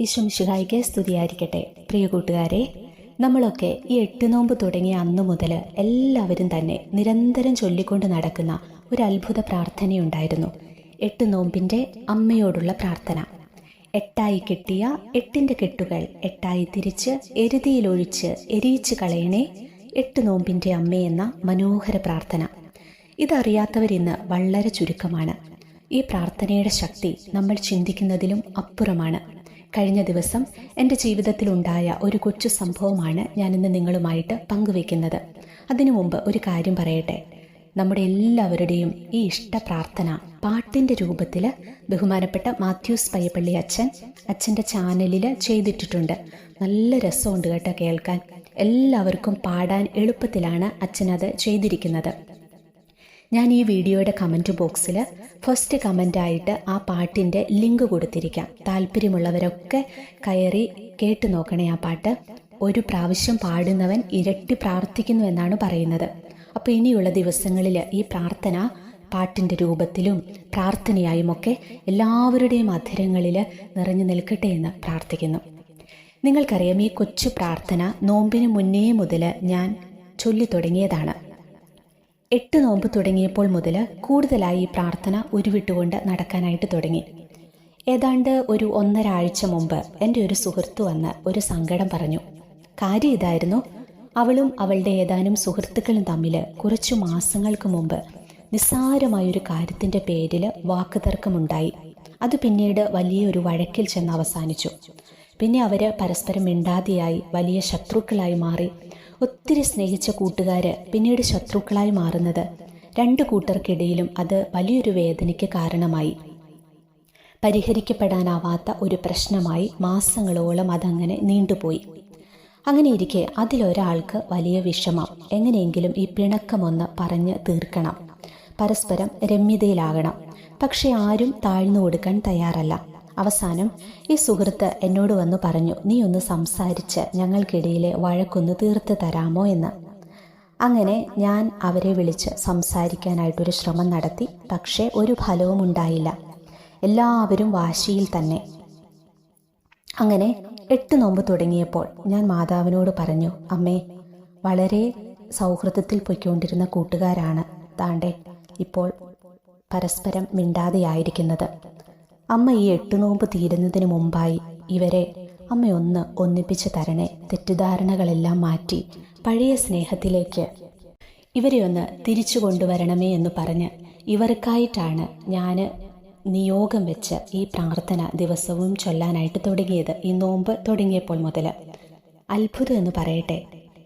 ഈശ്വമിശുഹായിക്ക് സ്തുതിയായിരിക്കട്ടെ. പ്രിയ കൂട്ടുകാരെ നമ്മളൊക്കെ ഈ എട്ട് നോമ്പ് തുടങ്ങിയ അന്നു മുതൽ എല്ലാവരും തന്നെ നിരന്തരം ചൊല്ലിക്കൊണ്ട് നടക്കുന്ന ഒരു അത്ഭുത പ്രാർത്ഥനയുണ്ടായിരുന്നു. എട്ട് നോമ്പിന്റെ അമ്മയോടുള്ള പ്രാർത്ഥന. എട്ടായി കെട്ടിയ എട്ടിന്റെ കെട്ടുകൾ എട്ടായി തിരിച്ച് എരുതിയിലൊഴിച്ച് എരിയിച്ച് കളയണേ എട്ട് നോമ്പിന്റെ അമ്മയെന്ന മനോഹര പ്രാർത്ഥന. ഇതറിയാത്തവരിന്ന് വളരെ ചുരുക്കമാണ്. ഈ പ്രാർത്ഥനയുടെ ശക്തി നമ്മൾ ചിന്തിക്കുന്നതിലും അപ്പുറമാണ്. കഴിഞ്ഞ ദിവസം എന്റെ ജീവിതത്തിലുണ്ടായ ഒരു കൊച്ചു സംഭവമാണ് ഞാനിന്ന് നിങ്ങളുമായിട്ട് പങ്കുവെക്കുന്നത്. അതിനു മുമ്പ് ഒരു കാര്യം പറയട്ടെ. നമ്മുടെ എല്ലാവരുടെയും ഈ ഇഷ്ട പ്രാർത്ഥന പാട്ടിന്റെ രൂപത്തിൽ ബഹുമാനപ്പെട്ട മാത്യൂസ് പയ്യപ്പള്ളി അച്ഛൻ അച്ഛന്റെ ചാനലിൽ ചെയ്തിട്ടിട്ടുണ്ട്. നല്ല രസമുണ്ട് കേട്ടോ കേൾക്കാൻ. എല്ലാവർക്കും പാടാൻ എളുപ്പത്തിലാണ് അച്ഛനത് ചെയ്തിരിക്കുന്നത്. ഞാൻ ഈ വീഡിയോയുടെ കമന്റ് ബോക്സിൽ ഫസ്റ്റ് കമന്റായിട്ട് ആ പാട്ടിന്റെ ലിങ്ക് കൊടുത്തിരിക്കാം. താല്പര്യമുള്ളവരൊക്കെ കയറി കേട്ടു നോക്കണേ ആ പാട്ട്. ഒരു പ്രാവശ്യം പാടുന്നവൻ ഇരട്ടി പ്രാർത്ഥിക്കുന്നു എന്നാണ് പറയുന്നത്. അപ്പോൾ ഇനിയുള്ള ദിവസങ്ങളിൽ ഈ പ്രാർത്ഥന പാട്ടിന്റെ രൂപത്തിലും പ്രാർത്ഥനയായുമൊക്കെ എല്ലാവരുടെയും അധരങ്ങളിൽ നിറഞ്ഞു നിൽക്കട്ടെ എന്ന് പ്രാർത്ഥിക്കുന്നു. നിങ്ങൾക്കറിയാം ഈ കൊച്ചു പ്രാർത്ഥന നോമ്പിന് മുന്നേ മുതൽ ഞാൻ ചൊല്ലി തുടങ്ങിയതാണ്. എട്ട് നോമ്പ് തുടങ്ങിയപ്പോൾ മുതൽ കൂടുതലായി ഈ പ്രാർത്ഥന ഉരുവിട്ടുകൊണ്ട് നടക്കാനായിട്ട് തുടങ്ങി. ഏതാണ്ട് ഒരു ഒന്നര ആഴ്ച മുമ്പ് എന്റെ ഒരു സുഹൃത്ത് വന്ന് ഒരു സങ്കടം പറഞ്ഞു. കാര്യം ഇതായിരുന്നു അവളും അവളുടെ ഏതാനും സുഹൃത്തുക്കളും തമ്മിൽ കുറച്ചു മാസങ്ങൾക്ക് മുമ്പ് നിസ്സാരമായൊരു കാര്യത്തിന്റെ പേരിൽ വാക്കുതർക്കമുണ്ടായി. അത് പിന്നീട് വലിയൊരു വഴക്കിൽ ചെന്ന് അവസാനിച്ചു. പിന്നെ അവർ പരസ്പരം മിണ്ടാതെയായി വലിയ ശത്രുക്കളായി മാറി. ഒത്തിരി സ്നേഹിച്ച കൂട്ടുകാർ പിന്നീട് ശത്രുക്കളായി മാറുന്നത്. രണ്ട് കൂട്ടർക്കിടയിലും അത് വലിയൊരു വേദനയ്ക്ക് കാരണമായി. പരിഹരിക്കപ്പെടാനാവാത്ത ഒരു പ്രശ്നമായി മാസങ്ങളോളം അതങ്ങനെ നീണ്ടുപോയി. അങ്ങനെ ഇരിക്കെ അതിലൊരാൾക്ക് വലിയ വിഷമം. എങ്ങനെയെങ്കിലും ഈ പിണക്കമൊന്ന് പറഞ്ഞ് തീർക്കണം. പരസ്പരം രമ്യതയിലാകണം. പക്ഷെ ആരും താഴ്ന്നു കൊടുക്കാൻ തയ്യാറല്ല. അവസാനം ഈ സുഹൃത്ത് എന്നോട് വന്ന് പറഞ്ഞു നീ ഒന്ന് സംസാരിച്ച് ഞങ്ങൾക്കിടയിലെ വഴക്കൊന്ന് തീർത്ത് തരാമോ എന്ന്. അങ്ങനെ ഞാൻ അവരെ വിളിച്ച് സംസാരിക്കാനായിട്ടൊരു ശ്രമം നടത്തി പക്ഷേ ഒരു ഫലവും ഉണ്ടായില്ല. എല്ലാവരും വാശിയിൽ തന്നെ. അങ്ങനെ എട്ട് നോമ്പ് തുടങ്ങിയപ്പോൾ ഞാൻ മാതാവിനോട് പറഞ്ഞു അമ്മേ വളരെ സൗഹൃദത്തിൽ പൊയ്ക്കൊണ്ടിരുന്ന കൂട്ടുകാരാണ് താണ്ടെ ഇപ്പോൾ പരസ്പരം മിണ്ടാതെയായിരിക്കുന്നത്. അമ്മ ഈ എട്ട് നോമ്പ് തീരുന്നതിന് മുമ്പായി ഇവരെ അമ്മ ഒന്ന് ഒന്നിപ്പിച്ച് തരണേ. തെറ്റിദ്ധാരണകളെല്ലാം മാറ്റി പഴയ സ്നേഹത്തിലേക്ക് ഇവരെ ഒന്ന് തിരിച്ചു കൊണ്ടുവരണമേ എന്ന് പറഞ്ഞ് ഇവർക്കായിട്ടാണ് ഞാൻ നിയോഗം വെച്ച് ഈ പ്രാർത്ഥന ദിവസവും ചൊല്ലാനായിട്ട് തുടങ്ങിയത്. ഈ നോമ്പ് തുടങ്ങിയപ്പോൾ മുതൽ അത്ഭുതം എന്ന് പറയട്ടെ.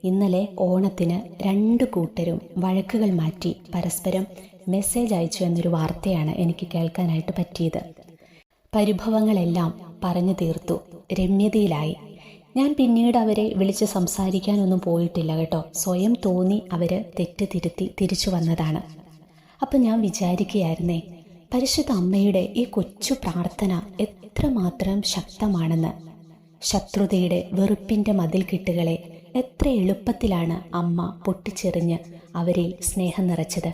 ഇന്നലെ ഓണത്തിന് രണ്ട് കൂട്ടരും വഴക്കുകൾ മാറ്റി പരസ്പരം മെസ്സേജ് അയച്ചു എന്നൊരു വാർത്തയാണ് എനിക്ക് കേൾക്കാനായിട്ട് പറ്റിയത്. പരിഭവങ്ങളെല്ലാം പറഞ്ഞു തീർത്തു. രമ്യതയിലായി. ഞാൻ പിന്നീട് അവരെ വിളിച്ച് സംസാരിക്കാനൊന്നും പോയിട്ടില്ല കേട്ടോ. സ്വയം തോന്നി അവർ തെറ്റ് തിരുത്തി തിരിച്ചു വന്നതാണ്. അപ്പം ഞാൻ വിചാരിക്കുകയായിരുന്നേ പരിശുദ്ധ അമ്മയുടെ ഈ കൊച്ചു പ്രാർത്ഥന എത്രമാത്രം ശക്തമാണെന്ന്. ശത്രുതയുടെ വെറുപ്പിന്റെ മതിൽക്കെട്ടുകളെ എത്ര എളുപ്പത്തിലാണ് അമ്മ പൊട്ടിച്ചെറിഞ്ഞ് അവരിൽ സ്നേഹം നിറച്ചത്.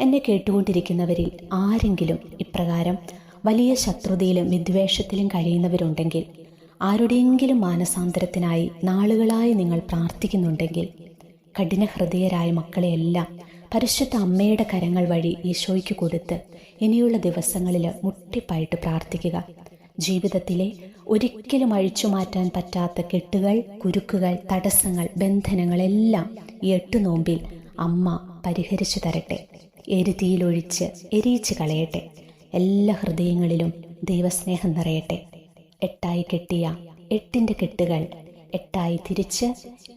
എന്നെ കേട്ടുകൊണ്ടിരിക്കുന്നവരിൽ ആരെങ്കിലും ഇപ്രകാരം വലിയ ശത്രുതയിലും വിദ്വേഷത്തിലും കഴിയുന്നവരുണ്ടെങ്കിൽ ആരുടെയെങ്കിലും മാനസാന്തരത്തിനായി നാളുകളായി നിങ്ങൾ പ്രാർത്ഥിക്കുന്നുണ്ടെങ്കിൽ കഠിന ഹൃദയരായ മക്കളെയെല്ലാം പരിശുദ്ധ അമ്മയുടെ കരങ്ങൾ വഴി ഈശോയ്ക്ക് കൊടുത്ത് ഇനിയുള്ള ദിവസങ്ങളിൽ മുട്ടിപ്പായിട്ട് പ്രാർത്ഥിക്കുക. ജീവിതത്തിലെ ഒരിക്കലും അഴിച്ചു മാറ്റാൻ പറ്റാത്ത കെട്ടുകൾ കുരുക്കുകൾ തടസ്സങ്ങൾ ബന്ധനങ്ങളെല്ലാം ഈ എട്ട് നോമ്പിൽ അമ്മ പരിഹരിച്ചു തരട്ടെ. എരുതിയിലൊഴിച്ച് എരിയിച്ചു കളയട്ടെ. എല്ലാ ഹൃദയങ്ങളിലും ദൈവസ്നേഹം നിറയട്ടെ. എട്ടായി കെട്ടിയ എട്ടിന്റെ കെട്ടുകൾ എട്ടായി തിരിച്ച്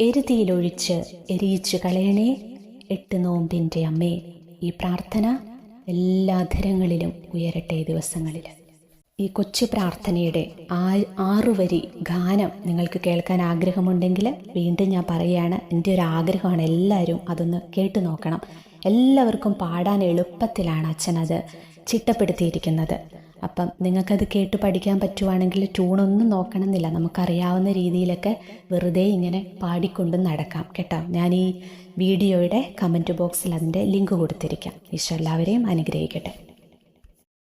എരുതിയിലൊഴിച്ച് എരിയിച്ചു കളയണേ. എട്ട് നോമ്പിന്റെ അമ്മേ ഈ പ്രാർത്ഥന എല്ലാ ധരങ്ങളിലും ഉയരട്ടെ ദിവസങ്ങളിൽ. ഈ കൊച്ചു പ്രാർത്ഥനയുടെ ആ ആറുവരി ഗാനം നിങ്ങൾക്ക് കേൾക്കാൻ ആഗ്രഹമുണ്ടെങ്കിൽ വീണ്ടും ഞാൻ പറയുകയാണ് എന്റെ ഒരു ആഗ്രഹമാണ് എല്ലാവരും അതൊന്ന് കേട്ടു നോക്കണം. എല്ലാവർക്കും പാടാൻ എളുപ്പത്തിലാണ് അച്ഛനത് ചിട്ടപ്പെടുത്തിയിരിക്കുന്നത്. അപ്പം നിങ്ങൾക്കത് കേട്ട് പഠിക്കാൻ പറ്റുവാണെങ്കിൽ ട്യൂണൊന്നും നോക്കണമെന്നില്ല. നമുക്കറിയാവുന്ന രീതിയിലൊക്കെ വെറുതെ ഇങ്ങനെ പാടിക്കൊണ്ട് നടക്കാം കേട്ടോ. ഞാൻ ഈ വീഡിയോയുടെ കമന്റ് ബോക്സിൽ അതിന്റെ ലിങ്ക് കൊടുത്തിരിക്കാം. ഈശോ എല്ലാവരെയും അനുഗ്രഹിക്കട്ടെ.